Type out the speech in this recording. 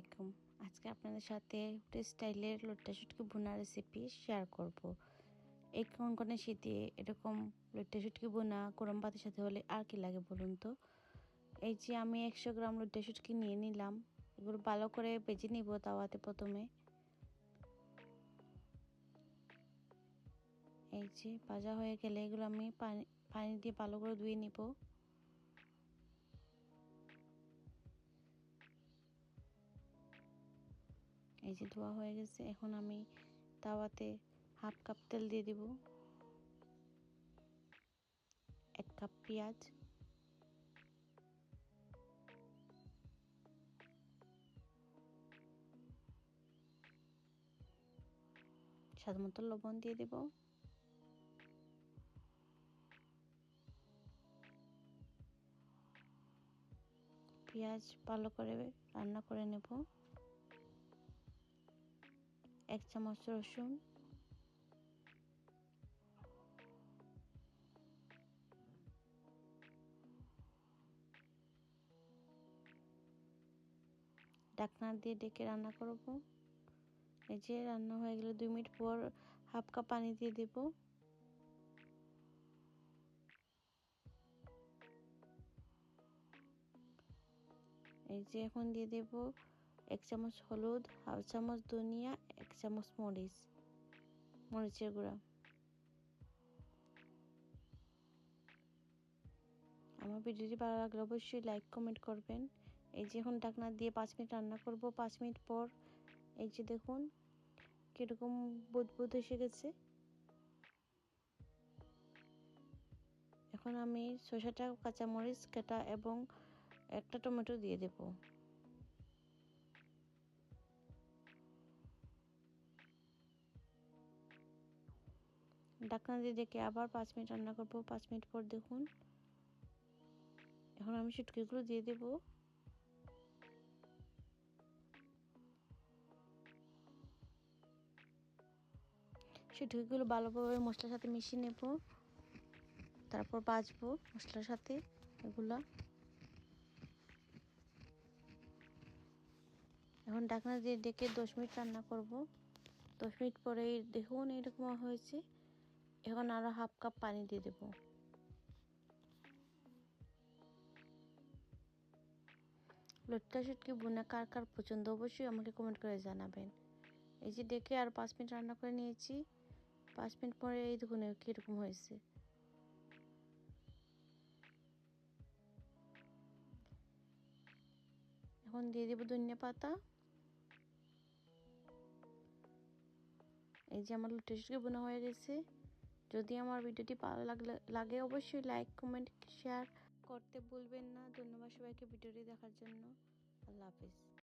আলাইকুম। আজকে আপনাদের সাথে স্টাইলের লোট্টা শুটকি বোনা রেসিপি শেয়ার করব। এই কনকনে শীতে এরকম লোট্টা শুটকি বোনা, গরম ভাতের সাথে হলে আর কি লাগে বলুন তো? এই যে আমি একশো গ্রাম লোট্টা শুটকি নিয়ে নিলাম। এগুলো ভালো করে বেজে নিব তাওয়াতে প্রথমে। এই যে ভাজা হয়ে গেলে এগুলো আমি পানি পানি দিয়ে ভালো করে ধুয়ে নিব। এই যে ধোয়া হয়ে গেছে, এখন আমি তাওয়াতে হাফ কাপ তেল দিয়ে দিব। এক কাপ পেঁয়াজ। স্বাদ মতো লবণ দিয়ে দেব। পেঁয়াজ ভালো করে রান্না করে নেব। এক চামচ রসুন। ঢাকনা দিয়ে ডেকে রান্না করব। এই যে রান্না হয়ে গেলে, দুই মিনিট পর হাফ কাপ পানি দিয়ে দেব। এই যে এখন দিয়ে দেব এক চামচ হলুদ, হাফ চামচ ধনিয়া, এক চামচ মরিচ, মরিচের গুঁড়া। আমার ভিডিওটি ভালো লাগলে অবশ্যই লাইক, কমেন্ট করবেন। এই যে এখন ঢাকনা দিয়ে পাঁচ মিনিট রান্না করব, পাঁচ মিনিট পর এই যে দেখুন কীরকম বুদবুদ এসে গেছে। এখন আমি শসাটা কাঁচামরিচ, কাটা এবং একটা টমেটো দিয়ে দেব। ঢাকনা দিয়ে ডেকে আবার পাঁচ মিনিট রান্না করব। পাঁচ মিনিট পর দেখুন। এখন আমি শুটকিগুলো দিয়ে দেব। শুটকিগুলো ভালোভাবে মশলার সাথে মিশিয়ে নেব। তারপর বাজবো মশলার সাথে এগুলা। এখন ঢাকনা দিয়ে ডেকে দশ মিনিট রান্না করব। দশ মিনিট পরে দেখুন এরকম হয়েছে। এখন আরও হাফ কাপ পানি দিয়ে দেবো। লটকা শুটকি বোনা কার কার পছন্দ, অবশ্যই আমাকে কমেন্ট করে জানাবেন। এই যে ডেকে আর পাঁচ মিনিট রান্না করে নিয়েছি। পাঁচ মিনিট পরে এই দেখুন কীরকম হয়েছে। এখন দিয়ে দেবো ধনিয়া পাতা। এই যে আমার লুটে বোনা হয়ে গেছে। যদি আমার ভিডিওটি ভালো লাগলে, লাগে অবশ্যই লাইক কমেন্ট শেয়ার করতে ভুলবেন না। ধন্যবাদ সবাইকে ভিডিওটি দেখার জন্য। আল্লাহ হাফিজ।